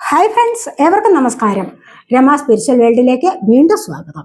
Hi friends ഏവർക്കും നമസ്കാരം. Rama spiritual വേൾഡിലേക്ക് വീണ്ടും സ്വാഗതം.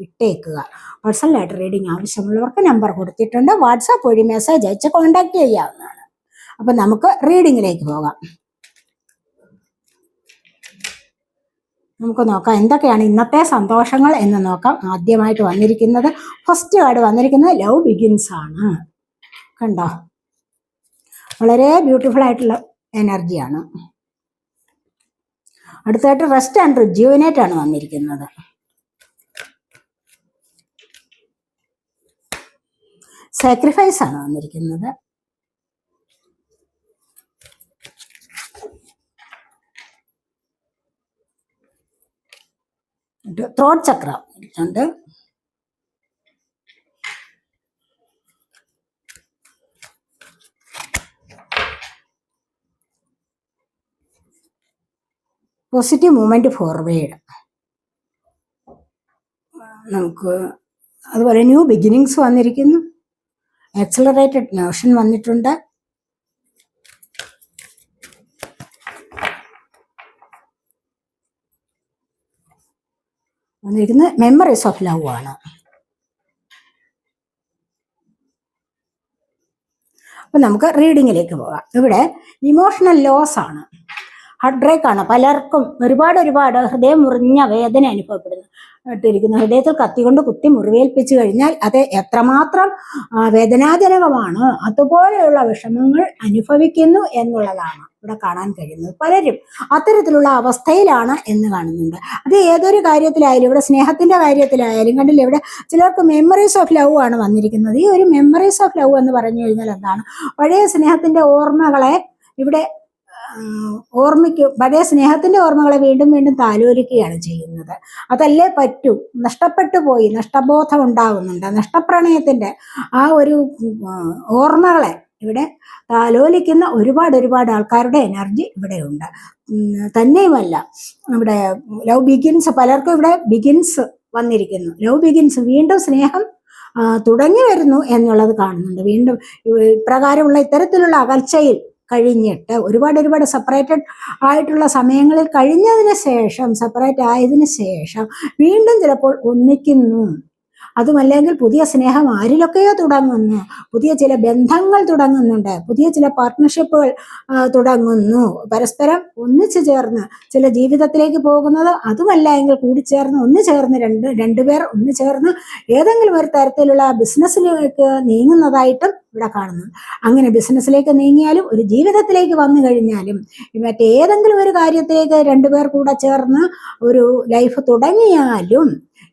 വിട്ടേക്കുക. പേഴ്സണലായിട്ട് റീഡിംഗ് ആവശ്യമുള്ളവർക്ക് നമ്പർ കൊടുത്തിട്ടുണ്ട്. വാട്സാപ്പ് വഴി മെസ്സേജ് അയച്ച് കോൺടാക്ട് ചെയ്യാവുന്നതാണ്. അപ്പം നമുക്ക് റീഡിങ്ങിലേക്ക് പോകാം. നമുക്ക് നോക്കാം എന്തൊക്കെയാണ് ഇന്നത്തെ സന്തോഷങ്ങൾ എന്ന് നോക്കാം. ആദ്യമായിട്ട് വന്നിരിക്കുന്നത് ഫസ്റ്റ് കാർഡ് വന്നിരിക്കുന്നത് ലവ് ബിഗിൻസ് ആണ്. കണ്ടോ? വളരെ ബ്യൂട്ടിഫുൾ ആയിട്ടുള്ള എനർജിയാണ് അടുത്തായിട്ട് റെസ്റ്റ് ആൻഡ് റിജ്യൂവിനേറ്റ് ആണ് വന്നിരിക്കുന്നത്. സാക്രിഫൈസ് ആണ് വന്നിരിക്കുന്നത്. ത്രോട്ട് ചക്ര ഉണ്ട്. പോസിറ്റീവ് മൂവ്മെന്റ് ഫോർവേഡ് നമുക്ക് അതുപോലെ ന്യൂ ബിഗിനിങ്സ് വന്നിരിക്കുന്നു. ആക്സലറേറ്റഡ് നോഷൻ വന്നിട്ടുണ്ട്. വന്നിരിക്കുന്നത് മെമ്മറീസ് ഓഫ് ലവ് ആണ്. അപ്പൊ നമുക്ക് റീഡിങ്ങിലേക്ക് പോകാം. ഇവിടെ ഇമോഷണൽ ലോസ് ആണ്. ഹാർട്ട് ബ്രേക്ക് ആണ്. പലർക്കും ഒരുപാട് ഒരുപാട് ഹൃദയം മുറിഞ്ഞ വേദന അനുഭവപ്പെടുന്നു. ഇട്ടിരിക്കുന്നു. ഹൃദയത്തിൽ കത്തികൊണ്ട് കുത്തി മുറിവേൽപ്പിച്ചു കഴിഞ്ഞാൽ അത് എത്രമാത്രം വേദനാജനകമാണ്. അതുപോലെയുള്ള വിഷമങ്ങൾ അനുഭവിക്കുന്നു എന്നുള്ളതാണ് ഇവിടെ കാണാൻ കഴിയുന്നത്. പലരും അത്തരത്തിലുള്ള അവസ്ഥയിലാണ് എന്ന് കാണുന്നുണ്ട്. അത് ഏതൊരു കാര്യത്തിലായാലും ഇവിടെ സ്നേഹത്തിന്റെ കാര്യത്തിലായാലും കണ്ടില്ല ഇവിടെ ചിലർക്ക് മെമ്മറീസ് ഓഫ് ലവ് ആണ് വന്നിരിക്കുന്നത്. ഈ ഒരു മെമ്മറീസ് ഓഫ് ലവ് എന്ന് പറഞ്ഞു കഴിഞ്ഞാൽ എന്താണ്? പഴയ സ്നേഹത്തിന്റെ ഓർമ്മകളെ ഇവിടെ ഓർമ്മിക്കും പഴയ സ്നേഹത്തിന്റെ ഓർമ്മകളെ വീണ്ടും വീണ്ടും താലോലിക്കുകയാണ് ചെയ്യുന്നത്. അതല്ലേ പറ്റൂ? നഷ്ടപ്പെട്ടു പോയി നഷ്ടബോധം ഉണ്ടാകുന്നുണ്ട് നഷ്ടപ്രണയത്തിന്റെ ആ ഒരു ഓർമ്മകളെ ഇവിടെ താലോലിക്കുന്ന ഒരുപാട് ഒരുപാട് ആൾക്കാരുടെ എനർജി ഇവിടെയുണ്ട്. തന്നെയുമല്ല നമ്മുടെ ലവ് ബിഗിൻസ് പലർക്കും ഇവിടെ ബിഗിൻസ് വന്നിരിക്കുന്നു. ലവ് ബിഗിൻസ് വീണ്ടും സ്നേഹം തുടങ്ങി വരുന്നു എന്നുള്ളത് കാണുന്നുണ്ട്. വീണ്ടും ഇപ്രകാരമുള്ള ഇത്തരത്തിലുള്ള അകൽച്ചയിൽ കഴിഞ്ഞിട്ട് ഒരുപാട് ഒരുപാട് സെപ്പറേറ്റഡ് ആയിട്ടുള്ള സമയങ്ങളിൽ കഴിഞ്ഞതിന് ശേഷം സെപ്പറേറ്റ് ആയതിനു ശേഷം വീണ്ടും ചിലപ്പോൾ ഒന്നിക്കുന്നു. അതുമല്ലെങ്കിൽ പുതിയ സ്നേഹം ആരിലൊക്കെയോ തുടങ്ങുന്നു. പുതിയ ചില ബന്ധങ്ങൾ തുടങ്ങുന്നുണ്ട്. പുതിയ ചില പാർട്ട്ണർഷിപ്പുകൾ തുടങ്ങുന്നു. പരസ്പരം ഒന്നിച്ചു ചേർന്ന് ചില ജീവിതത്തിലേക്ക് പോകുന്നത് അതുമല്ല എങ്കിൽ കൂടിച്ചേർന്ന് ഒന്ന് ചേർന്ന് രണ്ട് രണ്ടുപേർ ഒന്ന് ചേർന്ന് ഏതെങ്കിലും ഒരു തരത്തിലുള്ള ബിസിനസ്സിലേക്ക് നീങ്ങുന്നതായിട്ടും ഇവിടെ കാണുന്നു. അങ്ങനെ ബിസിനസ്സിലേക്ക് നീങ്ങിയാലും ഒരു ജീവിതത്തിലേക്ക് വന്നു കഴിഞ്ഞാലും മറ്റേതെങ്കിലും ഒരു കാര്യത്തിലേക്ക് രണ്ടുപേർ കൂടെ ചേർന്ന് ഒരു ലൈഫ് തുടങ്ങിയാലും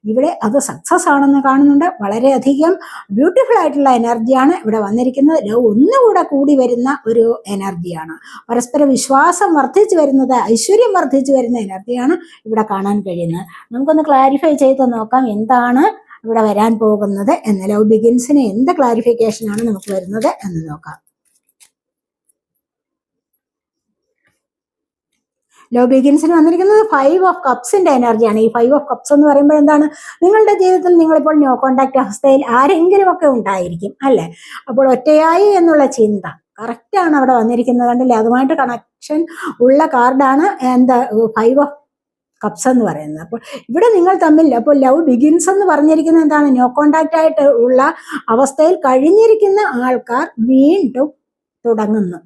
ഇവിടെ അത് സക്സസ് ആണെന്ന് കാണുന്നുണ്ട്. വളരെയധികം ബ്യൂട്ടിഫുൾ ആയിട്ടുള്ള എനർജിയാണ് ഇവിടെ വന്നിരിക്കുന്നത്. ലവ് ഒന്നുകൂടെ കൂടി വരുന്ന ഒരു എനർജിയാണ് പരസ്പര വിശ്വാസം വർദ്ധിച്ചു വരുന്നത് ഐശ്വര്യം വർദ്ധിച്ചു വരുന്ന എനർജിയാണ് ഇവിടെ കാണാൻ കഴിയുന്നത്. നമുക്കൊന്ന് ക്ലാരിഫൈ ചെയ്ത് നോക്കാം എന്താണ് ഇവിടെ വരാൻ പോകുന്നത് എന്ന് ലവ് ബിഗിൻസിന് എന്ത് ക്ലാരിഫിക്കേഷൻ ആണ് നമുക്ക് വരുന്നത് എന്ന് നോക്കാം. ലവ് ബിഗിൻസിന് വന്നിരിക്കുന്നത് ഫൈവ് ഓഫ് കപ്സിന്റെ എനർജിയാണ് ഈ ഫൈവ് ഓഫ് കപ്സ് എന്ന് പറയുമ്പോൾ എന്താണ്? നിങ്ങളുടെ ജീവിതത്തിൽ നിങ്ങളിപ്പോൾ നോ കോണ്ടാക്ട് അവസ്ഥയിൽ ആരെങ്കിലും ഒക്കെ ഉണ്ടായിരിക്കും അല്ലെ? അപ്പോൾ ഒറ്റയായി എന്നുള്ള ചിന്ത കറക്റ്റ് ആണ് അവിടെ വന്നിരിക്കുന്നത് കണ്ടില്ലേ? അതുമായിട്ട് കണക്ഷൻ ഉള്ള കാർഡാണ് എന്താ ഫൈവ് ഓഫ് കപ്സ് എന്ന് പറയുന്നത്. അപ്പോൾ ഇവിടെ നിങ്ങൾ തമ്മിൽ അപ്പോൾ ലവ് ബിഗിൻസ് എന്ന് പറഞ്ഞിരിക്കുന്നത് എന്താണ്? നോ കോണ്ടാക്ട് ആയിട്ട് ഉള്ള അവസ്ഥയിൽ കഴിഞ്ഞിരിക്കുന്ന ആൾക്കാർ വീണ്ടും തുടങ്ങുന്നു.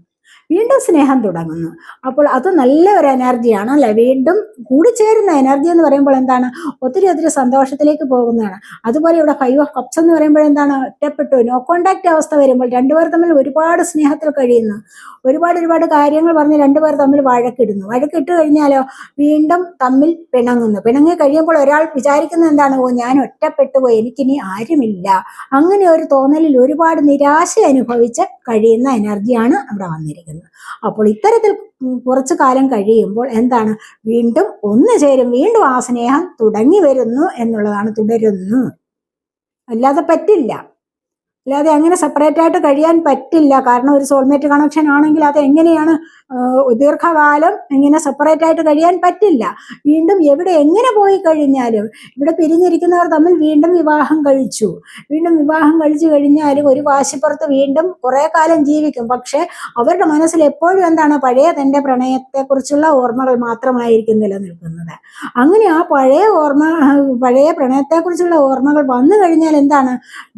വീണ്ടും സ്നേഹം തുടങ്ങുന്നു. അപ്പോൾ അത് നല്ല ഒരു എനർജിയാണ് അല്ലെ? വീണ്ടും കൂടിച്ചേരുന്ന എനർജി എന്ന് പറയുമ്പോൾ എന്താണ്? ഒത്തിരി ഒത്തിരി സന്തോഷത്തിലേക്ക് പോകുന്നതാണ്. അതുപോലെ ഇവിടെ ഫൈവ് ഓഫ് കപ്സ് എന്ന് പറയുമ്പോൾ എന്താണ്? ഒറ്റപ്പെട്ടു. നോ കോണ്ടാക്ട് അവസ്ഥ വരുമ്പോൾ രണ്ടുപേർ തമ്മിൽ ഒരുപാട് സ്നേഹത്തിൽ കഴിയുന്നു. ഒരുപാട് ഒരുപാട് കാര്യങ്ങൾ പറഞ്ഞ് രണ്ടുപേർ തമ്മിൽ വഴക്കിടുന്നു. വഴക്കിട്ട് കഴിഞ്ഞാലോ വീണ്ടും തമ്മിൽ പിണങ്ങുന്നു. പിണങ്ങി കഴിയുമ്പോൾ ഒരാൾ വിചാരിക്കുന്നത് എന്താണ്? ഓ ഞാൻ ഒറ്റപ്പെട്ടു പോയി. എനിക്കിനി ആരുമില്ല. അങ്ങനെ ഒരു തോന്നലിൽ ഒരുപാട് നിരാശ അനുഭവിച്ച് കഴിയുന്ന എനർജിയാണ് അവിടെ വന്നിരിക്കുന്നത്. വന്നിരിക്കുന്നത് അപ്പോൾ ഇത്തരത്തിൽ കുറച്ചു കാലം കഴിയുമ്പോൾ എന്താണ്? വീണ്ടും ഒന്ന് ചേരും. വീണ്ടും ആ സ്നേഹം തുടങ്ങി വരുന്നു എന്നുള്ളതാണ് തുടരുന്നു. അല്ലാതെ പറ്റില്ല. അല്ലാതെ അങ്ങനെ സെപ്പറേറ്റ് ആയിട്ട് കഴിയാൻ പറ്റില്ല. കാരണം ഒരു സോൾമേറ്റ് കണക്ഷൻ ആണെങ്കിൽ അത് എങ്ങനെയാണ് ദീർഘകാലം ഇങ്ങനെ സെപ്പറേറ്റ് ആയിട്ട് കഴിയാൻ പറ്റില്ല. വീണ്ടും എവിടെ എങ്ങനെ പോയി കഴിഞ്ഞാലും ഇവിടെ പിരിഞ്ഞിരിക്കുന്നവർ തമ്മിൽ വീണ്ടും വിവാഹം കഴിച്ചു. വീണ്ടും വിവാഹം കഴിച്ചു കഴിഞ്ഞാലും ഒരു വാശിപ്പുറത്ത് വീണ്ടും കുറേ കാലം ജീവിക്കും. പക്ഷെ അവരുടെ മനസ്സിൽ എപ്പോഴും എന്താണ് പഴയ തന്റെ പ്രണയത്തെക്കുറിച്ചുള്ള ഓർമ്മകൾ മാത്രമായിരിക്കും നിലനിൽക്കുന്നത്. അങ്ങനെ ആ പഴയ ഓർമ്മ പഴയ പ്രണയത്തെക്കുറിച്ചുള്ള ഓർമ്മകൾ വന്നു കഴിഞ്ഞാൽ എന്താണ്?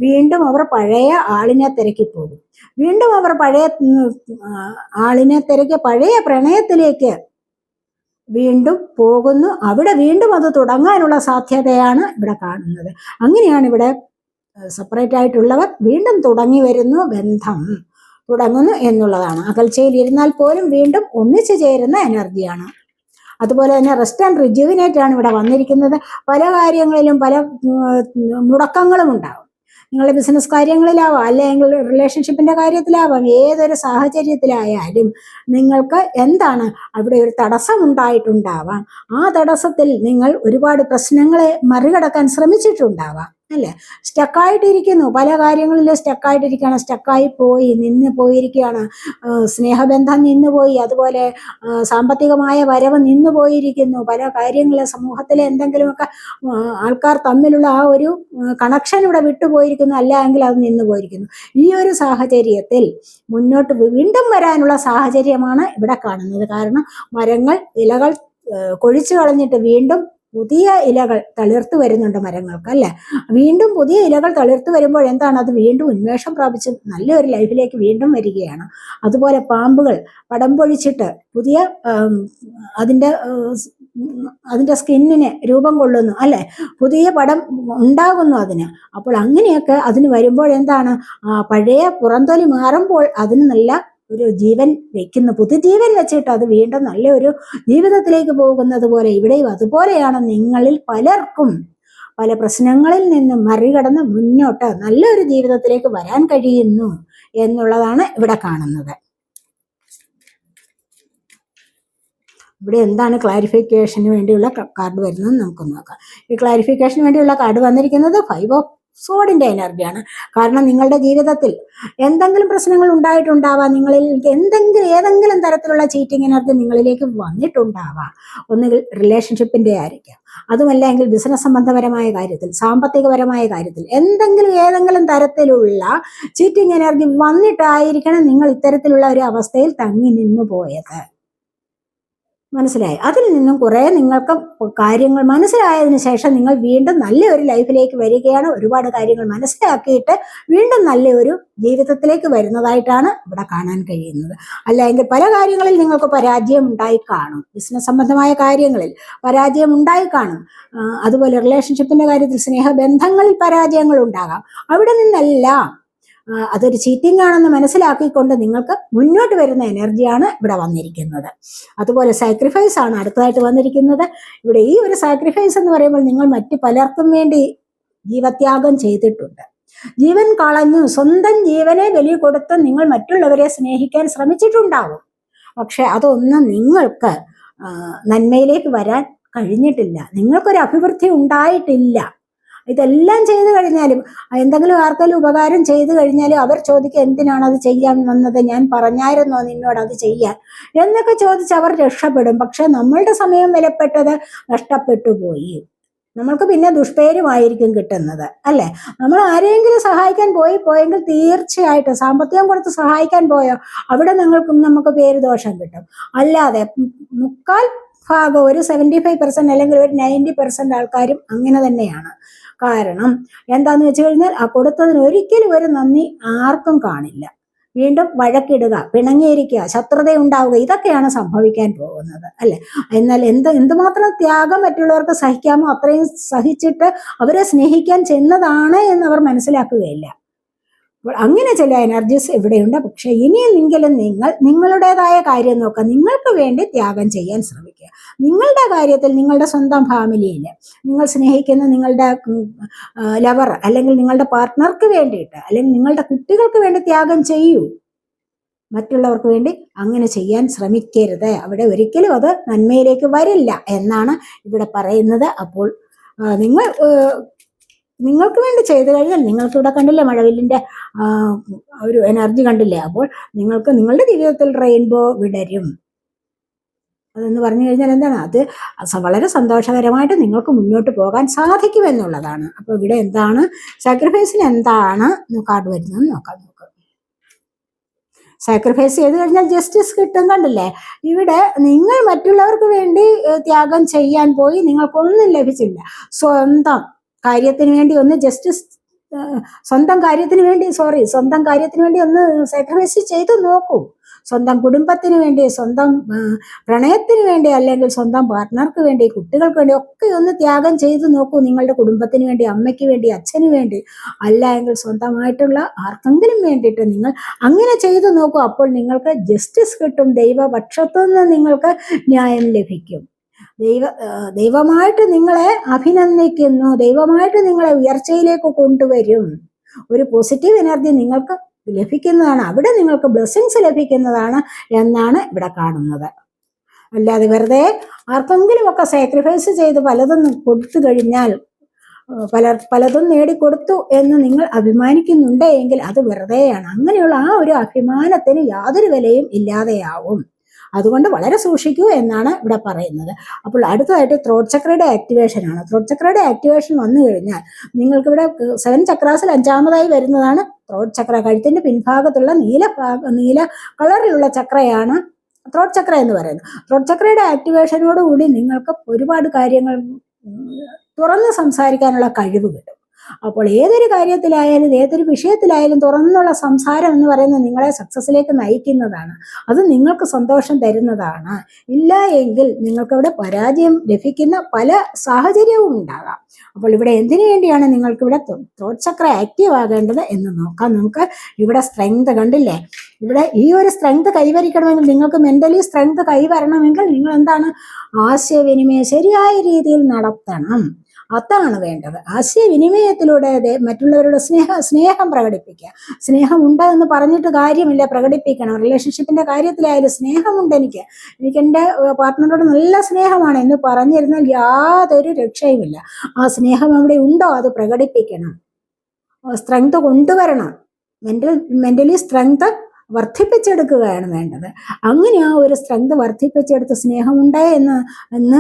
വീണ്ടും അവർ പഴയ ആളിനെ തിരക്കി പോകും വീണ്ടും അവർ പഴയ ആളിനെ തിരക്കി പഴയ പ്രണയത്തിലേക്ക് വീണ്ടും പോകുന്നു. അവിടെ വീണ്ടും അത് തുടങ്ങാനുള്ള സാധ്യതയാണ് ഇവിടെ കാണുന്നത്. അങ്ങനെയാണ് ഇവിടെ സെപ്പറേറ്റ് ആയിട്ടുള്ളവർ വീണ്ടും തുടങ്ങി വരുന്നു ബന്ധം. തുടങ്ങുന്നു എന്നുള്ളതാണ്. അകൽച്ചയിൽ ഇരുന്നാൽ പോലും വീണ്ടും ഒന്നിച്ചു ചേരുന്ന എനർജിയാണ്. അതുപോലെ തന്നെ റെസ്റ്റ് ആൻഡ് റിജുവിനേറ്റ് ആണ് ഇവിടെ വന്നിരിക്കുന്നത്. പല കാര്യങ്ങളിലും പല മുടക്കങ്ങളും ഉണ്ടാവും. നിങ്ങളുടെ ബിസിനസ് കാര്യങ്ങളിലാവാം അല്ലെങ്കിൽ റിലേഷൻഷിപ്പിന്റെ കാര്യത്തിലാവാം ഏതൊരു സാഹചര്യത്തിലായാലും നിങ്ങൾക്ക് എന്താണ് അവിടെ ഒരു തടസ്സം ഉണ്ടായിട്ടുണ്ടാവാം. ആ തടസ്സത്തിൽ നിങ്ങൾ ഒരുപാട് പ്രശ്നങ്ങളെ മറികടക്കാൻ ശ്രമിച്ചിട്ടുണ്ടാവാം. അല്ലെ? സ്റ്റക്കായിട്ടിരിക്കുന്നു പല കാര്യങ്ങളിലും സ്റ്റക്കായിട്ടിരിക്കുകയാണ് സ്റ്റക്കായി പോയി നിന്ന് പോയിരിക്കുകയാണ്. സ്നേഹബന്ധം നിന്ന് പോയി അതുപോലെ സാമ്പത്തികമായ വരവ് നിന്ന് പോയിരിക്കുന്നു. പല കാര്യങ്ങൾ സമൂഹത്തിലെ എന്തെങ്കിലുമൊക്കെ ആൾക്കാർ തമ്മിലുള്ള ആ ഒരു കണക്ഷൻ ഇവിടെ വിട്ടുപോയിരിക്കുന്നു അല്ല എങ്കിൽ അത് നിന്ന് പോയിരിക്കുന്നു. ഈ ഒരു സാഹചര്യത്തിൽ മുന്നോട്ട് വീണ്ടും വരാനുള്ള സാഹചര്യമാണ് ഇവിടെ കാണുന്നത്. കാരണം മരങ്ങൾ ഇലകൾ കൊഴിച്ചു കളഞ്ഞിട്ട് വീണ്ടും പുതിയ ഇലകൾ തളിർത്തു വരുന്നുണ്ട് മരങ്ങൾക്ക് അല്ലെ? വീണ്ടും പുതിയ ഇലകൾ തളിർത്തു വരുമ്പോൾ എന്താണ്? അത് വീണ്ടും ഉന്മേഷം പ്രാപിച്ച് നല്ലൊരു ലൈഫിലേക്ക് വീണ്ടും വരികയാണ്. അതുപോലെ പാമ്പുകൾ പടം പൊഴിച്ചിട്ട് പുതിയ അതിന്റെ അതിന്റെ സ്കിന്നിന് രൂപം കൊള്ളുന്നു അല്ലെ? പുതിയ പടം ഉണ്ടാകുന്നു അതിന്. അപ്പോൾ അങ്ങനെയൊക്കെ അതിന് വരുമ്പോൾ എന്താണ്? പഴയ പുറന്തൊലി മാറുമ്പോൾ അതിന് നല്ല ഒരു ജീവൻ വെക്കുന്നു പുതുജീവൻ വെച്ചിട്ട് അത് വീണ്ടും നല്ലൊരു ജീവിതത്തിലേക്ക് പോകുന്നത് പോലെ ഇവിടെയും അതുപോലെയാണ് നിങ്ങളിൽ പലർക്കും പല പ്രശ്നങ്ങളിൽ നിന്നും മറികടന്ന് മുന്നോട്ട് നല്ലൊരു ജീവിതത്തിലേക്ക് വരാൻ കഴിയുന്നു എന്നുള്ളതാണ് ഇവിടെ കാണുന്നത്. ഇവിടെ എന്താണ് ക്ലാരിഫിക്കേഷന് വേണ്ടിയുള്ള കാർഡ് വരുന്നത് നമുക്ക് നോക്കാം. ഈ ക്ലാരിഫിക്കേഷന് വേണ്ടിയുള്ള കാർഡ് വന്നിരിക്കുന്നത് ഫൈവ് ഓഫ് സോഡിന്റെ എനർജിയാണ് കാരണം നിങ്ങളുടെ ജീവിതത്തിൽ എന്തെങ്കിലും പ്രശ്നങ്ങൾ ഉണ്ടായിട്ടുണ്ടാവാം. നിങ്ങളിൽ എന്തെങ്കിലും ഏതെങ്കിലും തരത്തിലുള്ള ചീറ്റിംഗ് എനർജി നിങ്ങളിലേക്ക് വന്നിട്ടുണ്ടാവാം. ഒന്നുകിൽ റിലേഷൻഷിപ്പിന്റെ ആയിരിക്കാം. അതുമല്ലെങ്കിൽ ബിസിനസ് സംബന്ധപരമായ കാര്യത്തിൽ സാമ്പത്തികപരമായ കാര്യത്തിൽ എന്തെങ്കിലും ഏതെങ്കിലും തരത്തിലുള്ള ചീറ്റിംഗ് എനർജി വന്നിട്ടായിരിക്കണം നിങ്ങൾ ഇത്തരത്തിലുള്ള ഒരു അവസ്ഥയിൽ തങ്ങി നിന്നു പോയത് മനസ്സിലായി. അതിൽ നിന്നും കുറെ നിങ്ങൾക്ക് കാര്യങ്ങൾ മനസ്സിലായതിനു ശേഷം നിങ്ങൾ വീണ്ടും നല്ലൊരു ലൈഫിലേക്ക് വരികയാണ്. ഒരുപാട് കാര്യങ്ങൾ മനസ്സിലാക്കിയിട്ട് വീണ്ടും നല്ലൊരു ജീവിതത്തിലേക്ക് വരുന്നതായിട്ടാണ് ഇവിടെ കാണാൻ കഴിയുന്നത്. അല്ലെങ്കിൽ പല കാര്യങ്ങളിൽ നിങ്ങൾക്ക് പരാജയം ഉണ്ടായി കാണും. ബിസിനസ് സംബന്ധമായ കാര്യങ്ങളിൽ പരാജയം ഉണ്ടായി കാണും. അതുപോലെ റിലേഷൻഷിപ്പിന്റെ കാര്യത്തിൽ സ്നേഹബന്ധങ്ങളിൽ പരാജയങ്ങൾ ഉണ്ടാകാം. അവിടെ നിന്നെല്ലാം അതൊരു ചീറ്റിംഗ് ആണെന്ന് മനസ്സിലാക്കിക്കൊണ്ട് നിങ്ങൾക്ക് മുന്നോട്ട് വരുന്ന എനർജിയാണ് ഇവിടെ വന്നിരിക്കുന്നത്. അതുപോലെ സാക്രിഫൈസ് ആണ് അടുത്തതായിട്ട് വന്നിരിക്കുന്നത്. ഇവിടെ ഈ ഒരു സാക്രിഫൈസ് എന്ന് പറയുമ്പോൾ നിങ്ങൾ മറ്റു പലർക്കും വേണ്ടി ജീവത്യാഗം ചെയ്തിട്ടുണ്ട്. ജീവൻ കളഞ്ഞു സ്വന്തം ജീവനെ ബലി കൊടുത്ത് നിങ്ങൾ മറ്റുള്ളവരെ സ്നേഹിക്കാൻ ശ്രമിച്ചിട്ടുണ്ടാവും. പക്ഷെ അതൊന്നും നിങ്ങൾക്ക് നന്മയിലേക്ക് വരാൻ കഴിഞ്ഞിട്ടില്ല. നിങ്ങൾക്കൊരു അഭിവൃദ്ധി ഉണ്ടായിട്ടില്ല. ഇതെല്ലാം ചെയ്തു കഴിഞ്ഞാലും എന്തെങ്കിലും ആർക്കെങ്കിലും ഉപകാരം ചെയ്തു കഴിഞ്ഞാലും അവർ ചോദിക്കുക എന്തിനാണ് അത് ചെയ്യാൻ വന്നത്? ഞാൻ പറഞ്ഞായിരുന്നോ നിന്നോട് അത് ചെയ്യാൻ? എന്നൊക്കെ ചോദിച്ച് അവർ രക്ഷപ്പെടും. പക്ഷെ നമ്മളുടെ സമയം വിലപ്പെട്ടത് നഷ്ടപ്പെട്ടു പോയി. നമ്മൾക്ക് പിന്നെ ദുഷ്പേരുമായിരിക്കും കിട്ടുന്നത് അല്ലേ? നമ്മൾ ആരെങ്കിലും സഹായിക്കാൻ പോയി പോയെങ്കിൽ തീർച്ചയായിട്ടും സാമ്പത്തികം കൊടുത്ത് സഹായിക്കാൻ പോയോ അവിടെ നിങ്ങൾക്കും നമുക്ക് പേര് ദോഷം കിട്ടും. അല്ലാതെ മുക്കാൽ ഭാഗം ഒരു സെവന്റി ഫൈവ് പെർസെന്റ് അല്ലെങ്കിൽ ഒരു നയന്റി പെർസെന്റ് ആൾക്കാരും അങ്ങനെ തന്നെയാണ്. കാരണം എന്താന്ന് വെച്ച് കഴിഞ്ഞാൽ ആ കൊടുത്തതിന് ഒരിക്കലും ഒരു നന്ദി ആർക്കും കാണില്ല. വീണ്ടും വഴക്കിടുക പിണങ്ങിയിരിക്കുക ശത്രുത ഉണ്ടാവുക ഇതൊക്കെയാണ് സംഭവിക്കാൻ പോകുന്നത് അല്ലെ? എന്നാൽ എന്ത് എന്തുമാത്രം ത്യാഗം മറ്റുള്ളവർക്ക് സഹിക്കാമോ അത്രയും സഹിച്ചിട്ട് അവരെ സ്നേഹിക്കാൻ ചെന്നതാണ് അവർ മനസ്സിലാക്കുകയില്ല. അപ്പോൾ അങ്ങനെ ചില എനർജീസ് ഇവിടെയുണ്ട്. പക്ഷെ ഇനിയെങ്കിലും നിങ്ങൾ നിങ്ങളുടേതായ കാര്യം നോക്കുക. നിങ്ങൾക്ക് വേണ്ടി ത്യാഗം ചെയ്യാൻ ശ്രമിക്കുക. നിങ്ങളുടെ കാര്യത്തിൽ നിങ്ങളുടെ സ്വന്തം ഫാമിലിയിൽ നിങ്ങൾ സ്നേഹിക്കുന്ന നിങ്ങളുടെ ലവർ അല്ലെങ്കിൽ നിങ്ങളുടെ പാർട്ട്ണർക്ക് വേണ്ടിയിട്ട് അല്ലെങ്കിൽ നിങ്ങളുടെ കുട്ടികൾക്ക് വേണ്ടി ത്യാഗം ചെയ്യൂ. മറ്റുള്ളവർക്ക് വേണ്ടി അങ്ങനെ ചെയ്യാൻ ശ്രമിക്കരുത്. അവിടെ ഒരിക്കലും അത് നന്മയിലേക്ക് വരില്ല എന്നാണ് ഇവിടെ പറയുന്നത്. അപ്പോൾ നിങ്ങൾ നിങ്ങൾക്ക് വേണ്ടി ചെയ്തു കഴിഞ്ഞാൽ നിങ്ങൾക്ക് ഇവിടെ കണ്ടില്ലേ മഴവില്ലിന്റെ ഒരു എനർജി കണ്ടില്ലേ? അപ്പോൾ നിങ്ങൾക്ക് നിങ്ങളുടെ ജീവിതത്തിൽ റെയിൻബോ വിടരും. അതെന്ന് പറഞ്ഞു കഴിഞ്ഞാൽ എന്താണ്? അത് വളരെ സന്തോഷകരമായിട്ട് നിങ്ങൾക്ക് മുന്നോട്ട് പോകാൻ സാധിക്കും എന്നുള്ളതാണ്. അപ്പോൾ ഇവിടെ എന്താണ്? സാക്രിഫൈസിന് എന്താണ് കാർഡ് വരുന്നത് നോക്കാം നോക്കാം. സാക്രിഫൈസ് ചെയ്ത് കഴിഞ്ഞാൽ ജസ്റ്റിസ് കിട്ടും കണ്ടില്ലേ? ഇവിടെ നിങ്ങൾ മറ്റുള്ളവർക്ക് വേണ്ടി ത്യാഗം ചെയ്യാൻ പോയി നിങ്ങൾക്കൊന്നും ലഭിച്ചില്ല. സ്വന്തം കാര്യത്തിന് വേണ്ടി ഒന്ന് ജസ്റ്റിസ് സ്വന്തം കാര്യത്തിന് വേണ്ടി സോറി സ്വന്തം കാര്യത്തിന് വേണ്ടി ഒന്ന് സാക്രിഫൈസ് ചെയ്ത് നോക്കൂ. സ്വന്തം കുടുംബത്തിന് വേണ്ടി സ്വന്തം പ്രണയത്തിന് വേണ്ടി അല്ലെങ്കിൽ സ്വന്തം പാർട്ട്ണർക്ക് വേണ്ടി കുട്ടികൾക്ക് വേണ്ടി ഒക്കെ ഒന്ന് ത്യാഗം ചെയ്ത് നോക്കൂ. നിങ്ങളുടെ കുടുംബത്തിന് വേണ്ടി അമ്മയ്ക്ക് വേണ്ടി അച്ഛന് വേണ്ടി അല്ലെങ്കിൽ സ്വന്തമായിട്ടുള്ള ആർക്കെങ്കിലും വേണ്ടിയിട്ട് നിങ്ങൾ അങ്ങനെ ചെയ്തു നോക്കൂ. അപ്പോൾ നിങ്ങൾക്ക് ജസ്റ്റിസ് കിട്ടും ദൈവപക്ഷത്തു നിന്ന് നിങ്ങൾക്ക് ന്യായം ലഭിക്കും. ദൈവ ദൈവമായിട്ട് നിങ്ങളെ അഭിനന്ദിക്കുന്നു. ദൈവമായിട്ട് നിങ്ങളെ ഉയർച്ചയിലേക്ക് കൊണ്ടുവരും. ഒരു പോസിറ്റീവ് എനർജി നിങ്ങൾക്ക് ലഭിക്കുന്നതാണ്. അവിടെ നിങ്ങൾക്ക് ബ്ലെസ്സിങ്സ് ലഭിക്കുന്നതാണ് എന്നാണ് ഇവിടെ കാണുന്നത്. അല്ലാതെ വെറുതെ ആർക്കെങ്കിലും ഒക്കെ സാക്രിഫൈസ് ചെയ്ത് പലതും കൊടുത്തു കഴിഞ്ഞാൽ പല പലതും നേടിക്കൊടുത്തു എന്ന് നിങ്ങൾ അഭിമാനിക്കുന്നുണ്ടെങ്കിൽ അത് വെറുതെയാണ്. അങ്ങനെയുള്ള ആ ഒരു അഭിമാനത്തിന് യാതൊരു വിലയും ഇല്ലാതെയാവും. അതുകൊണ്ട് വളരെ സൂക്ഷിക്കൂ എന്നാണ് ഇവിടെ പറയുന്നത്. അപ്പോൾ അടുത്തതായിട്ട് ത്രോട്ട് ചക്രയുടെ ആക്ടിവേഷൻ ആണ്. ത്രോട്ട് ചക്രയുടെ ആക്ടിവേഷൻ വന്നു കഴിഞ്ഞാൽ നിങ്ങൾക്ക് ഇവിടെ സെവൻ ചക്രാസിൽ അഞ്ചാമതായി വരുന്നതാണ് ത്രോട്ട് ചക്ര കഴുത്തിന്റെ പിൻഭാഗത്തുള്ള നീല നീല കളറിലുള്ള ചക്രയാണ് ത്രോട്ട് ചക്ര എന്ന് പറയുന്നത്. ത്രോട്ട് ചക്രയുടെ ആക്ടിവേഷനോടുകൂടി നിങ്ങൾക്ക് ഒരുപാട് കാര്യങ്ങൾ തുറന്ന് സംസാരിക്കാനുള്ള കഴിവ് കിട്ടും. അപ്പോൾ ഏതൊരു കാര്യത്തിലായാലും ഏതൊരു വിഷയത്തിലായാലും തുറന്നുള്ള സംസാരം എന്ന് പറയുന്നത് നിങ്ങളെ സക്സസ്സിലേക്ക് നയിക്കുന്നതാണ്. അത് നിങ്ങൾക്ക് സന്തോഷം തരുന്നതാണ്. ഇല്ല എങ്കിൽ നിങ്ങൾക്കവിടെ പരാജയം ലഭിക്കുന്ന പല സാഹചര്യവും ഉണ്ടാകാം. അപ്പോൾ ഇവിടെ എന്തിനു വേണ്ടിയാണ് നിങ്ങൾക്ക് ഇവിടെ ത്രോട്ട് ചക്ര ആക്റ്റീവ് ആകേണ്ടത് എന്ന് നോക്കാം. നമുക്ക് ഇവിടെ സ്ട്രെങ്ത് കണ്ടില്ലേ? ഇവിടെ ഈ ഒരു സ്ട്രെങ്ത് കൈവരിക്കണമെങ്കിൽ നിങ്ങൾക്ക് മെന്റലി സ്ട്രെങ്ത് കൈവരണമെങ്കിൽ നിങ്ങൾ എന്താണ്? ആശയവിനിമയം ശരിയായ രീതിയിൽ നടത്തണം. അതാണ് വേണ്ടത്. ആശയവിനിമയത്തിലൂടെ മറ്റുള്ളവരുടെ സ്നേഹ സ്നേഹം പ്രകടിപ്പിക്കുക. സ്നേഹമുണ്ട് എന്ന് പറഞ്ഞിട്ട് കാര്യമില്ല പ്രകടിപ്പിക്കണം. റിലേഷൻഷിപ്പിന്റെ കാര്യത്തിലായാലും സ്നേഹമുണ്ട് എനിക്ക്. എനിക്ക് എന്റെ പാർട്ട്ണറോട് നല്ല സ്നേഹമാണ് എന്ന് പറഞ്ഞിരുന്നാൽ യാതൊരു രക്ഷയുമില്ല. ആ സ്നേഹം അവിടെ ഉണ്ടോ? അത് പ്രകടിപ്പിക്കണം. സ്ട്രെങ്ത് കൊണ്ടുവരണം. മെന്റൽ മെന്റലി സ്ട്രെങ്ത് വർദ്ധിപ്പിച്ചെടുക്കുകയാണ് വേണ്ടത്. അങ്ങനെ ആ ഒരു സ്ട്രെങ്ത് വർദ്ധിപ്പിച്ചെടുത്ത് സ്നേഹമുണ്ട് എന്ന് എന്ന്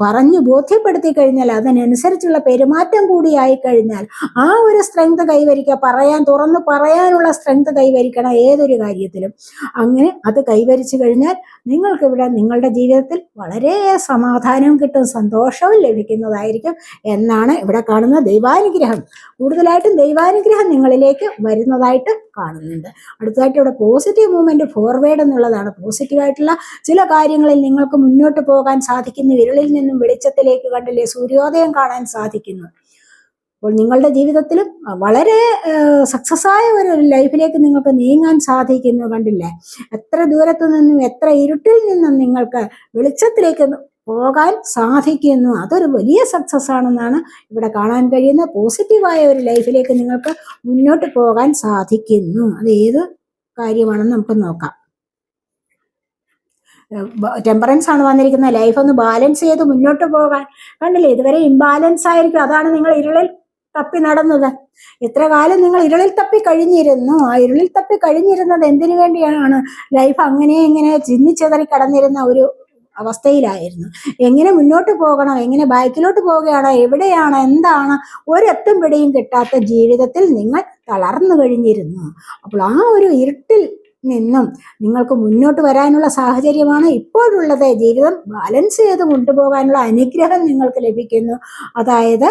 പറഞ്ഞു ബോധ്യപ്പെടുത്തി കഴിഞ്ഞാൽ അതിനനുസരിച്ചുള്ള പെരുമാറ്റം കൂടിയായി കഴിഞ്ഞാൽ ആ ഒരു സ്ട്രെങ്ത് കൈവരിക്കുക പറയാൻ തുറന്ന് പറയാനുള്ള സ്ട്രെങ്ത് കൈവരിക്കണം ഏതൊരു കാര്യത്തിലും. അങ്ങനെ അത് കൈവരിച്ചു കഴിഞ്ഞാൽ നിങ്ങൾക്കിവിടെ നിങ്ങളുടെ ജീവിതത്തിൽ വളരെ സമാധാനവും കിട്ടും സന്തോഷവും ലഭിക്കുന്നതായിരിക്കും എന്നാണ് ഇവിടെ കാണുന്ന ദൈവാനുഗ്രഹം. കൂടുതലായിട്ടും ദൈവാനുഗ്രഹം നിങ്ങളിലേക്ക് വരുന്നതായിട്ട് കാണുന്നുണ്ട്. അടുത്തതായിട്ട് ഇവിടെ പോസിറ്റീവ് മൂവ്മെന്റ് ഫോർവേഡ് എന്നുള്ളതാണ്. പോസിറ്റീവായിട്ടുള്ള ചില കാര്യങ്ങളിൽ നിങ്ങൾക്ക് മുന്നോട്ട് പോകാൻ സാധിക്കുന്നു. വിരളിൽ നിന്നും വെളിച്ചത്തിലേക്ക് കണ്ടില്ലേ? സൂര്യോദയം കാണാൻ സാധിക്കുന്നു. അപ്പോൾ നിങ്ങളുടെ ജീവിതത്തിലും വളരെ സക്സസ് ആയ ഒരു ലൈഫിലേക്ക് നിങ്ങൾക്ക് നീങ്ങാൻ സാധിക്കുന്നു കണ്ടില്ലേ? എത്ര ദൂരത്തു നിന്നും എത്ര ഇരുട്ടിൽ നിന്നും നിങ്ങൾക്ക് വെളിച്ചത്തിലേക്ക് പോകാൻ സാധിക്കുന്നു. അതൊരു വലിയ സക്സസ് ആണെന്നാണ് ഇവിടെ കാണാൻ കഴിയുന്ന പോസിറ്റീവായ ഒരു ലൈഫിലേക്ക് നിങ്ങൾക്ക് മുന്നോട്ട് പോകാൻ സാധിക്കുന്നു. അത് ഏത് കാര്യമാണെന്ന് നമുക്ക് നോക്കാം. ടെമ്പറൻസ് ആണ് വന്നിരിക്കുന്നത്. ലൈഫ് ഒന്ന് ബാലൻസ് ചെയ്ത് മുന്നോട്ട് പോകാൻ. കണ്ടില്ലേ? ഇതുവരെ ഇംബാലൻസ് ആയിരിക്കും. അതാണ് നിങ്ങൾ ഇരുളിൽ തപ്പി നടന്നത്. എത്ര കാലം നിങ്ങൾ ഇരുളിൽ തപ്പി കഴിഞ്ഞിരുന്നു? ആ ഇരുളിൽ തപ്പി കഴിഞ്ഞിരുന്നത് എന്തിനു വേണ്ടിയാണ്? ലൈഫ് അങ്ങനെ ഇങ്ങനെ ചിന്നിച്ചെതറി കടന്നിരുന്ന ഒരു അവസ്ഥയിലായിരുന്നു. എങ്ങനെ മുന്നോട്ട് പോകണം? എങ്ങനെ ബാക്കിലോട്ട് പോവുകയാണ് എവിടെയാണ്? എന്താണ്? ഒരെത്തും പിടിയും കിട്ടാത്ത ജീവിതത്തിൽ നിങ്ങൾ തളർന്നു കഴിഞ്ഞിരുന്നു. അപ്പോൾ ആ ഒരു ഇരുട്ടിൽ നിന്നും നിങ്ങൾക്ക് മുന്നോട്ട് വരാനുള്ള സാഹചര്യമാണ് ഇപ്പോഴുള്ളത്. ജീവിതം ബാലൻസ് ചെയ്ത് കൊണ്ടുപോകാനുള്ള അനുഗ്രഹം നിങ്ങൾക്ക് ലഭിക്കുന്നു. അതായത്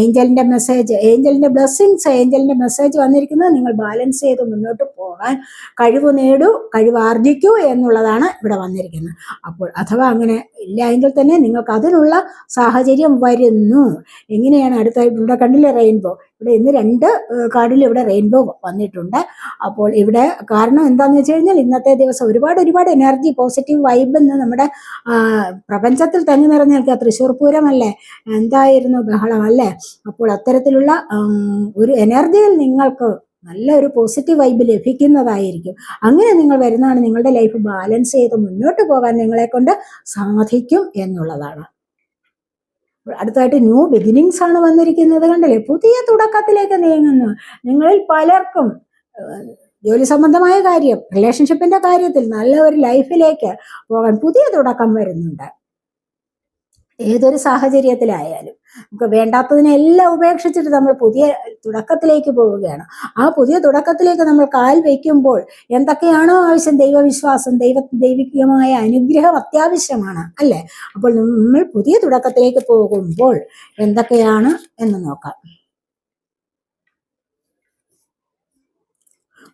ഏഞ്ചലിന്റെ മെസ്സേജ് ഏഞ്ചലിന്റെ ബ്ലെസ്സിങ്സ് ഏഞ്ചലിന്റെ മെസ്സേജ് വന്നിരിക്കുന്നത് നിങ്ങൾ ബാലൻസ് ചെയ്ത് മുന്നോട്ട് പോകാൻ കഴിവ് നേടൂ കഴിവ് ആർജിക്കൂ എന്നുള്ളതാണ് ഇവിടെ വന്നിരിക്കുന്നത്. അപ്പോൾ അഥവാ അങ്ങനെ ഇല്ല എങ്കിൽ തന്നെ നിങ്ങൾക്ക് അതിനുള്ള സാഹചര്യം വരുന്നു. എങ്ങനെയാണ് അടുത്തായിട്ട് ഇവിടെ കണ്ടില്ലേ റെയിൻബോ? ഇവിടെ ഇന്ന് രണ്ട് കാർഡിൽ ഇവിടെ റെയിൻബോ വന്നിട്ടുണ്ട്. അപ്പോൾ ഇവിടെ കാരണം എന്താന്ന് വെച്ച് കഴിഞ്ഞാൽ ഇന്നത്തെ ദിവസം ഒരുപാട് ഒരുപാട് എനർജി പോസിറ്റീവ് വൈബ് എന്ന് നമ്മുടെ പ്രപഞ്ചത്തിൽ തന്നെ നിറഞ്ഞു നിൽക്കുക. തൃശ്ശൂർ പൂരമല്ലേ? എന്തായിരുന്നു ബഹളം അല്ലേ? അപ്പോൾ അത്തരത്തിലുള്ള ഒരു എനർജിയിൽ നിങ്ങൾക്ക് നല്ലൊരു പോസിറ്റീവ് വൈബ് ലഭിക്കുന്നതായിരിക്കും. അങ്ങനെ നിങ്ങൾ വരുന്നതാണ് നിങ്ങളുടെ ലൈഫ് ബാലൻസ് ചെയ്ത് മുന്നോട്ട് പോകാൻ നിങ്ങളെ കൊണ്ട് സാധിക്കും എന്നുള്ളതാണ്. അടുത്തായിട്ട് ന്യൂ ബിഗിനിങ്സ് ആണ് വന്നിരിക്കുന്നത് കണ്ടല്ലേ? പുതിയ തുടക്കത്തിലേക്ക് നീങ്ങുന്നു. നിങ്ങളിൽ പലർക്കും ജോലി സംബന്ധമായ കാര്യം റിലേഷൻഷിപ്പിന്റെ കാര്യത്തിൽ നല്ല ഒരു ലൈഫിലേക്ക് പോകാൻ പുതിയ തുടക്കം വരുന്നുണ്ട്. ഏതൊരു സാഹചര്യത്തിലായാലും. നമുക്ക് വേണ്ടാത്തതിനെല്ലാം ഉപേക്ഷിച്ചിട്ട് നമ്മൾ പുതിയ തുടക്കത്തിലേക്ക് പോവുകയാണ്. ആ പുതിയ തുടക്കത്തിലേക്ക് നമ്മൾ കാൽ വയ്ക്കുമ്പോൾ എന്തൊക്കെയാണോ ആവശ്യം? ദൈവവിശ്വാസം ദൈവ ദൈവികമായ അനുഗ്രഹം അത്യാവശ്യമാണ് അല്ലേ? അപ്പോൾ നമ്മൾ പുതിയ തുടക്കത്തിലേക്ക് പോകുമ്പോൾ എന്തൊക്കെയാണ് എന്ന് നോക്കാം.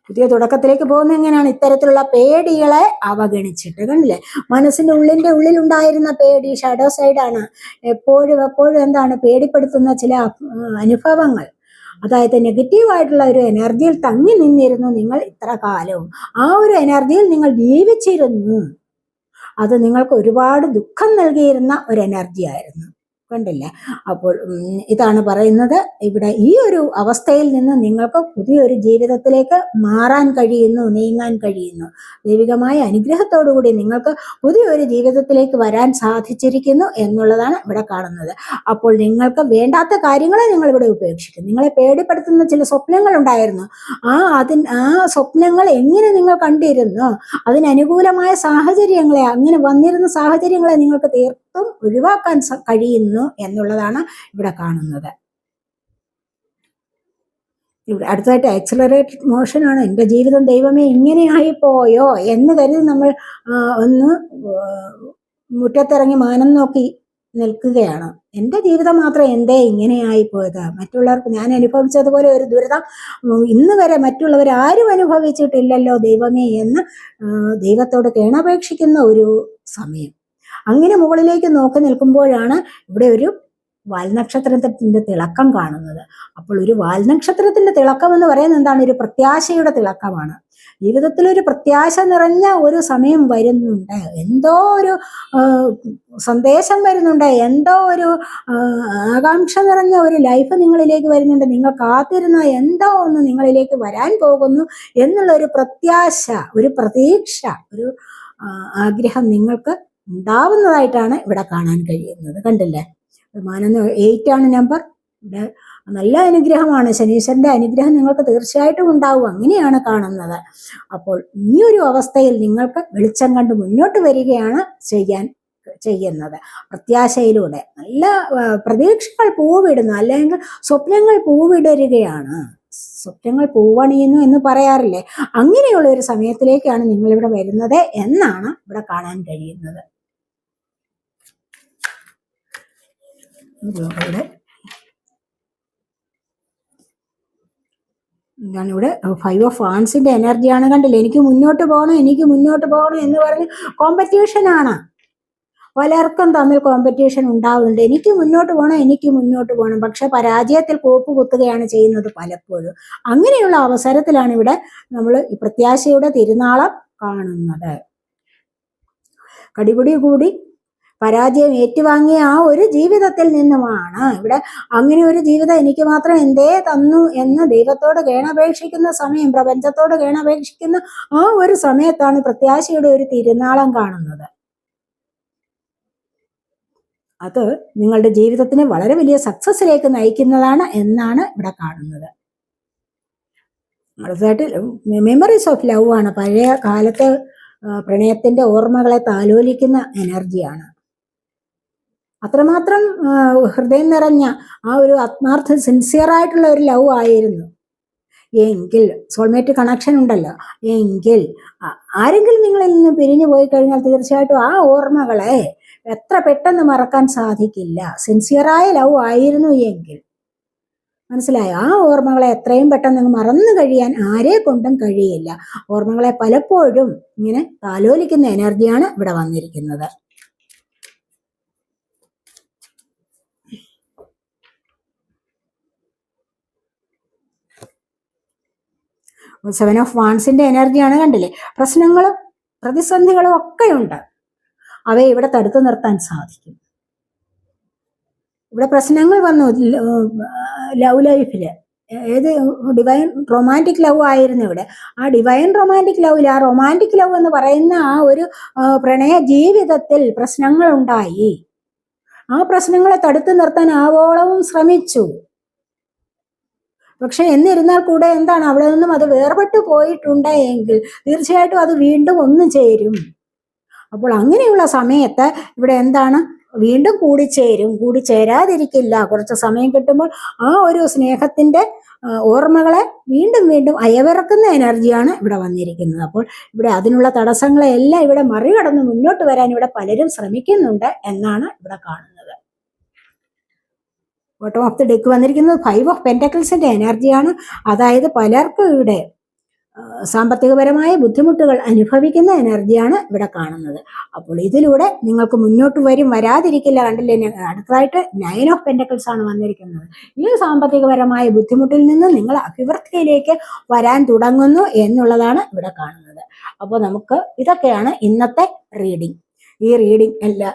പുതിയ തുടക്കത്തിലേക്ക് പോകുന്ന എങ്ങനെയാണ്? ഇത്തരത്തിലുള്ള പേടികളെ അവഗണിച്ചിട്ട് കണ്ടില്ലേ? മനസ്സിന്റെ ഉള്ളിന്റെ ഉള്ളിൽ ഉണ്ടായിരുന്ന പേടി ഷാഡോ സൈഡാണ് എപ്പോഴും എപ്പോഴും എന്താണ്? പേടിപ്പെടുത്തുന്ന ചില അനുഭവങ്ങൾ. അതായത് നെഗറ്റീവ് ആയിട്ടുള്ള ഒരു എനർജിയിൽ തങ്ങി നിന്നിരുന്നു നിങ്ങൾ ഇത്ര കാലവും. ആ ഒരു എനർജിയിൽ നിങ്ങൾ ജീവിച്ചിരുന്നു. അത് നിങ്ങൾക്ക് ഒരുപാട് ദുഃഖം നൽകിയിരുന്ന ഒരു എനർജി ആയിരുന്നു. കണ്ടില്ലേ. അപ്പോൾ ഇതാണ് പറയുന്നത്. ഇവിടെ ഈ ഒരു അവസ്ഥയിൽ നിന്ന് നിങ്ങൾക്ക് പുതിയൊരു ജീവിതത്തിലേക്ക് മാറാൻ കഴിയുന്നു നീങ്ങാൻ കഴിയുന്നു. ദൈവികമായ അനുഗ്രഹത്തോടുകൂടി നിങ്ങൾക്ക് പുതിയൊരു ജീവിതത്തിലേക്ക് വരാൻ സാധിച്ചിരിക്കുന്നു എന്നുള്ളതാണ് ഇവിടെ കാണുന്നത്. അപ്പോൾ നിങ്ങൾക്ക് വേണ്ടാത്ത കാര്യങ്ങളെ നിങ്ങൾ ഇവിടെ ഉപേക്ഷിക്കും നിങ്ങളെ പേടിപ്പെടുത്തുന്ന ചില സ്വപ്നങ്ങൾ ഉണ്ടായിരുന്നു. ആ അതിൻ ആ സ്വപ്നങ്ങൾ എങ്ങനെ നിങ്ങൾ കണ്ടിരുന്നു? അതിനനുകൂലമായ സാഹചര്യങ്ങളെ അങ്ങനെ വന്നിരുന്ന സാഹചര്യങ്ങളെ നിങ്ങൾക്ക് തീർത്തും ഒഴിവാക്കാൻ കഴിയുന്നു എന്നുള്ളതാണ് ഇവിടെ കാണുന്നത്. ഇവിടെ അടുത്തായിട്ട് ആക്സിലറേറ്റഡ് മോഷനാണ് എന്റെ ജീവിതം ദൈവമേ ഇങ്ങനെയായി പോയോ എന്ന് കരുതി നമ്മൾ ഒന്ന് മുറ്റത്തിറങ്ങി മാനം നോക്കി നിൽക്കുകയാണ്. എന്റെ ജീവിതം മാത്രം എന്തേ ഇങ്ങനെയായി പോയത്? മറ്റുള്ളവർക്ക് ഞാൻ അനുഭവിച്ചതുപോലെ ഒരു ദുരിതം ഇന്ന് വരെ മറ്റുള്ളവർ ആരും അനുഭവിച്ചിട്ടില്ലല്ലോ ദൈവമേ എന്ന് ദൈവത്തോട് കേണപേക്ഷിക്കുന്ന ഒരു സമയം. അങ്ങനെ മുകളിലേക്ക് നോക്കി നിൽക്കുമ്പോഴാണ് ഇവിടെ ഒരു വാൽനക്ഷത്രത്തിന്റെ തിളക്കം കാണുന്നത്. അപ്പോൾ ഒരു വാൽനക്ഷത്രത്തിന്റെ തിളക്കം എന്ന് പറയുന്നത് എന്താണ്? ഒരു പ്രത്യാശയുടെ തിളക്കമാണ്. ജീവിതത്തിൽ ഒരു പ്രത്യാശ നിറഞ്ഞ ഒരു സമയം വരുന്നുണ്ട്. എന്തോ ഒരു സന്ദേശം വരുന്നുണ്ട്. എന്തോ ഒരു ആകാംക്ഷ നിറഞ്ഞ ഒരു ലൈഫ് നിങ്ങളിലേക്ക് വരുന്നുണ്ട്. നിങ്ങൾ കാത്തിരുന്ന എന്തോ ഒന്ന് നിങ്ങളിലേക്ക് വരാൻ പോകുന്നു എന്നുള്ള ഒരു പ്രത്യാശ ഒരു പ്രതീക്ഷ ഒരു ആഗ്രഹം നിങ്ങൾക്ക് ഉണ്ടാവുന്നതായിട്ടാണ് ഇവിടെ കാണാൻ കഴിയുന്നത്. കണ്ടില്ലേ? വിമാനം എയ്റ്റ് ആണ് നമ്പർ ഇവിടെ നല്ല അനുഗ്രഹമാണ്. ശനീശ്വരന്റെ അനുഗ്രഹം നിങ്ങൾക്ക് തീർച്ചയായിട്ടും ഉണ്ടാവും. അങ്ങനെയാണ് കാണുന്നത്. അപ്പോൾ ഈ ഒരു അവസ്ഥയിൽ നിങ്ങൾക്ക് വെളിച്ചം കണ്ട് മുന്നോട്ട് വരികയാണ് ചെയ്യാൻ ചെയ്യുന്നത്. പ്രത്യാശയിലൂടെ നല്ല പ്രതീക്ഷകൾ പൂവിടുന്നു. അല്ലെങ്കിൽ സ്വപ്നങ്ങൾ പൂവിടരുകയാണ്. സ്വപ്നങ്ങൾ പൂവണിയുന്നു എന്ന് പറയാറില്ലേ? അങ്ങനെയുള്ള ഒരു സമയത്തിലേക്കാണ് നിങ്ങളിവിടെ വരുന്നത് എന്നാണ് ഇവിടെ കാണാൻ കഴിയുന്നത്. ഇവിടെ. ഞാനിവിടെ ഫൈവ് ഓഫ് ഫാൻസിന്റെ എനർജിയാണ് കണ്ടില്ലേ? എനിക്ക് മുന്നോട്ട് പോകണം എനിക്ക് മുന്നോട്ട് പോകണം എന്ന് പറഞ്ഞ് കോമ്പറ്റീഷൻ ആണ് പലർക്കും തമ്മിൽ കോമ്പറ്റീഷൻ ഉണ്ടാവുന്നുണ്ട്. എനിക്ക് മുന്നോട്ട് പോകണം എനിക്ക് മുന്നോട്ട് പോകണം. പക്ഷെ പരാജയത്തിൽ കോപ്പ് കുത്തുകയാണ് ചെയ്യുന്നത് പലപ്പോഴും. അങ്ങനെയുള്ള അവസരത്തിലാണ് ഇവിടെ നമ്മൾ പ്രത്യാശയുടെ തിരുനാളം കാണുന്നത്. കടിപിടി കൂടി പരാജയം ഏറ്റുവാങ്ങിയ ആ ഒരു ജീവിതത്തിൽ നിന്നുമാണ്. ഇവിടെ അങ്ങനെ ഒരു ജീവിതം എനിക്ക് മാത്രം എന്തേ തന്നു എന്ന് ദൈവത്തോട് കേണപേക്ഷിക്കുന്ന സമയം പ്രപഞ്ചത്തോട് കേണപേക്ഷിക്കുന്ന ആ ഒരു സമയത്താണ് പ്രത്യാശയുടെ ഒരു തിരുനാളം കാണുന്നത്. അത് നിങ്ങളുടെ ജീവിതത്തിന് വളരെ വലിയ സക്സസ്സിലേക്ക് നയിക്കുന്നതാണ് എന്നാണ് ഇവിടെ കാണുന്നത്. അടുത്തതായിട്ട് മെമ്മറീസ് ഓഫ് ലവ് ആണ്. പഴയ കാലത്ത് പ്രണയത്തിന്റെ ഓർമ്മകളെ താലോലിക്കുന്ന എനർജിയാണ് അത്രമാത്രം ഹൃദയം നിറഞ്ഞ ആ ഒരു ആത്മാർത്ഥ സിൻസിയറായിട്ടുള്ള ഒരു ലവ് ആയിരുന്നു. എങ്കിൽ സോൾമേറ്റ് കണക്ഷൻ ഉണ്ടല്ലോ. എങ്കിൽ ആരെങ്കിലും നിങ്ങളിൽ നിന്ന് പിരിഞ്ഞു പോയി കഴിഞ്ഞാൽ തീർച്ചയായിട്ടും ആ ഓർമ്മകളെ എത്ര പെട്ടെന്ന് മറക്കാൻ സാധിക്കില്ല. സിൻസിയറായ ലവ് ആയിരുന്നു എങ്കിൽ. മനസ്സിലായോ? ആ ഓർമ്മകളെ എത്രയും പെട്ടെന്ന് മറന്നു കഴിയാൻ ആരെ കൊണ്ടും കഴിയില്ല. ഓർമ്മകളെ പലപ്പോഴും ഇങ്ങനെ താലോലിക്കുന്ന എനർജിയാണ് ഇവിടെ വന്നിരിക്കുന്നത്. സെവൻ ഓഫ് വാൺസിന്റെ എനർജിയാണ് കണ്ടില്ലേ? പ്രശ്നങ്ങളും പ്രതിസന്ധികളും ഒക്കെ ഉണ്ട് അവയെ ഇവിടെ തടുത്തു നിർത്താൻ സാധിക്കും. ഇവിടെ പ്രശ്നങ്ങൾ വന്നു. ലവ് ലൈഫിൽ ഏത് ഡിവൈൻ റൊമാന്റിക് ലവ് ആയിരുന്നു ഇവിടെ. ആ ഡിവൈൻ റൊമാന്റിക് ലവിൽ ആ റൊമാന്റിക് ലവ് എന്ന് പറയുന്ന ആ ഒരു പ്രണയ ജീവിതത്തിൽ പ്രശ്നങ്ങൾ ഉണ്ടായി. ആ പ്രശ്നങ്ങളെ തടുത്തു നിർത്താൻ ആവോളവും ശ്രമിച്ചു. പക്ഷെ എന്നിരുന്നാൽ കൂടെ എന്താണ്? അവിടെ നിന്നും അത് വേർപെട്ടു പോയിട്ടുണ്ട് എങ്കിൽ തീർച്ചയായിട്ടും അത് വീണ്ടും ഒന്ന് ചേരും. അപ്പോൾ അങ്ങനെയുള്ള സമയത്ത് ഇവിടെ എന്താണ്? വീണ്ടും കൂടിച്ചേരും കൂടിച്ചേരാതിരിക്കില്ല കുറച്ച് സമയം കിട്ടുമ്പോൾ ആ ഒരു സ്നേഹത്തിന്റെ ഓർമ്മകളെ വീണ്ടും വീണ്ടും അയവിറക്കുന്ന എനർജിയാണ് ഇവിടെ വന്നിരിക്കുന്നത്. അപ്പോൾ ഇവിടെ അതിനുള്ള തടസ്സങ്ങളെ എല്ലാം ഇവിടെ മറികടന്ന് മുന്നോട്ട് വരാൻ ഇവിടെ പലരും ശ്രമിക്കുന്നുണ്ട് എന്നാണ് ഇവിടെ കാണുന്നത്. ബോട്ടം ഓഫ് ദി ഡെക്ക് വന്നിരിക്കുന്നത് ഫൈവ് ഓഫ് പെന്റക്കിൾസിന്റെ എനർജിയാണ് അതായത് പലർക്കും ഇവിടെ സാമ്പത്തികപരമായ ബുദ്ധിമുട്ടുകൾ അനുഭവിക്കുന്ന എനർജിയാണ് ഇവിടെ കാണുന്നത്. അപ്പോൾ ഇതിലൂടെ നിങ്ങൾക്ക് മുന്നോട്ട് വരും വരാതിരിക്കില്ല കണ്ടില്ലേ? അടുത്തതായിട്ട് നയൻ ഓഫ് പെന്റക്കിൾസ് ആണ് വന്നിരിക്കുന്നത്. ഈ സാമ്പത്തികപരമായ ബുദ്ധിമുട്ടിൽ നിന്ന് നിങ്ങൾ അഭിവൃദ്ധിയിലേക്ക് വരാൻ തുടങ്ങുന്നു എന്നുള്ളതാണ് ഇവിടെ കാണുന്നത്. അപ്പോൾ നമുക്ക് ഇതൊക്കെയാണ് ഇന്നത്തെ റീഡിംഗ് ഈ റീഡിംഗ് എല്ലാ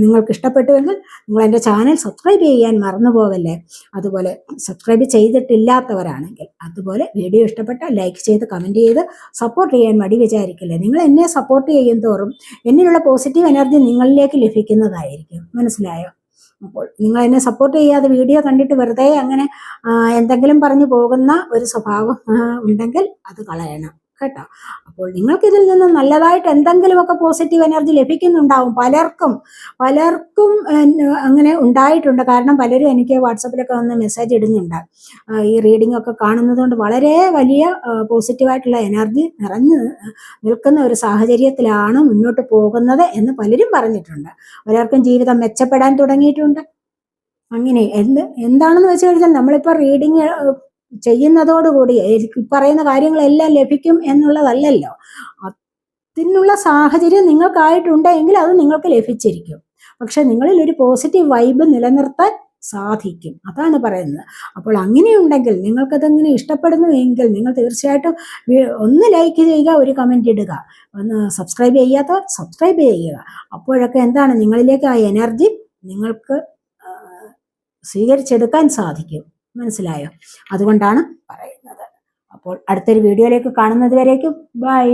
നിങ്ങൾക്ക് ഇഷ്ടപ്പെട്ടുവെങ്കിൽ നിങ്ങൾ എന്റെ ചാനൽ സബ്സ്ക്രൈബ് ചെയ്യാൻ മറന്നു പോകല്ലേ അതുപോലെ സബ്സ്ക്രൈബ് ചെയ്തിട്ടില്ലാത്തവരാണെങ്കിൽ അതുപോലെ വീഡിയോ ഇഷ്ടപ്പെട്ട ലൈക്ക് ചെയ്ത് കമന്റ് ചെയ്ത് സപ്പോർട്ട് ചെയ്യാൻ മടി വിചാരിക്കില്ലേ? നിങ്ങൾ എന്നെ സപ്പോർട്ട് ചെയ്യും തോറും എന്നിലുള്ള പോസിറ്റീവ് എനർജി നിങ്ങളിലേക്ക് ലഭിക്കുന്നതായിരിക്കും. മനസ്സിലായോ? അപ്പോൾ നിങ്ങൾ എന്നെ സപ്പോർട്ട് ചെയ്യാതെ വീഡിയോ കണ്ടിട്ട് വെറുതെ അങ്ങനെ എന്തെങ്കിലും പറഞ്ഞു പോകുന്ന ഒരു സ്വഭാവം ഉണ്ടെങ്കിൽ അത് കളയണം. കേട്ടോ? അപ്പോൾ നിങ്ങൾക്ക് ഇതിൽ നിന്ന് നല്ലതായിട്ട് എന്തെങ്കിലുമൊക്കെ പോസിറ്റീവ് എനർജി ലഭിക്കുന്നുണ്ടാവും. പലർക്കും പലർക്കും അങ്ങനെ ഉണ്ടായിട്ടുണ്ട്. കാരണം പലരും എനിക്ക് വാട്സപ്പിലൊക്കെ വന്ന് മെസ്സേജ് ഇടുന്നുണ്ട്. ഈ റീഡിംഗ് ഒക്കെ കാണുന്നത് കൊണ്ട് വളരെ വലിയ പോസിറ്റീവായിട്ടുള്ള എനർജി നിറഞ്ഞു നിൽക്കുന്ന ഒരു സാഹചര്യത്തിലാണ് മുന്നോട്ട് പോകുന്നത് എന്ന് പലരും പറഞ്ഞിട്ടുണ്ട്. പലർക്കും ജീവിതം മെച്ചപ്പെടാൻ തുടങ്ങിയിട്ടുണ്ട്. അങ്ങനെ എന്ത് എന്താണെന്ന് വെച്ച് കഴിഞ്ഞാൽ നമ്മളിപ്പോൾ റീഡിങ് ചെയ്യുന്നതോടുകൂടി പറയുന്ന കാര്യങ്ങളെല്ലാം ലഭിക്കും എന്നുള്ളതല്ലല്ലോ. അതിനുള്ള സാഹചര്യം നിങ്ങൾക്കായിട്ടുണ്ടെങ്കിൽ അത് നിങ്ങൾക്ക് ലഭിച്ചിരിക്കും. പക്ഷെ നിങ്ങളിൽ ഒരു പോസിറ്റീവ് വൈബ് നിലനിർത്താൻ സാധിക്കും. അതാണ് പറയുന്നത്. അപ്പോൾ അങ്ങനെയുണ്ടെങ്കിൽ നിങ്ങൾക്കതങ്ങനെ ഇഷ്ടപ്പെടുന്നു എങ്കിൽ നിങ്ങൾ തീർച്ചയായിട്ടും ഒന്ന് ലൈക്ക് ചെയ്യുക ഒരു കമന്റ് ഇടുക. ഒന്ന് സബ്സ്ക്രൈബ് ചെയ്യാത്തവർ സബ്സ്ക്രൈബ് ചെയ്യുക. അപ്പോഴൊക്കെ എന്താണ് നിങ്ങളിലേക്ക് ആ എനർജി നിങ്ങൾക്ക് സ്വീകരിച്ചെടുക്കാൻ സാധിക്കും. മനസ്സിലായോ? അതുകൊണ്ടാണ് പറയുന്നത്. അപ്പോൾ അടുത്തൊരു വീഡിയോയിലേക്ക് കാണുന്നത് വരേക്കും ബൈ.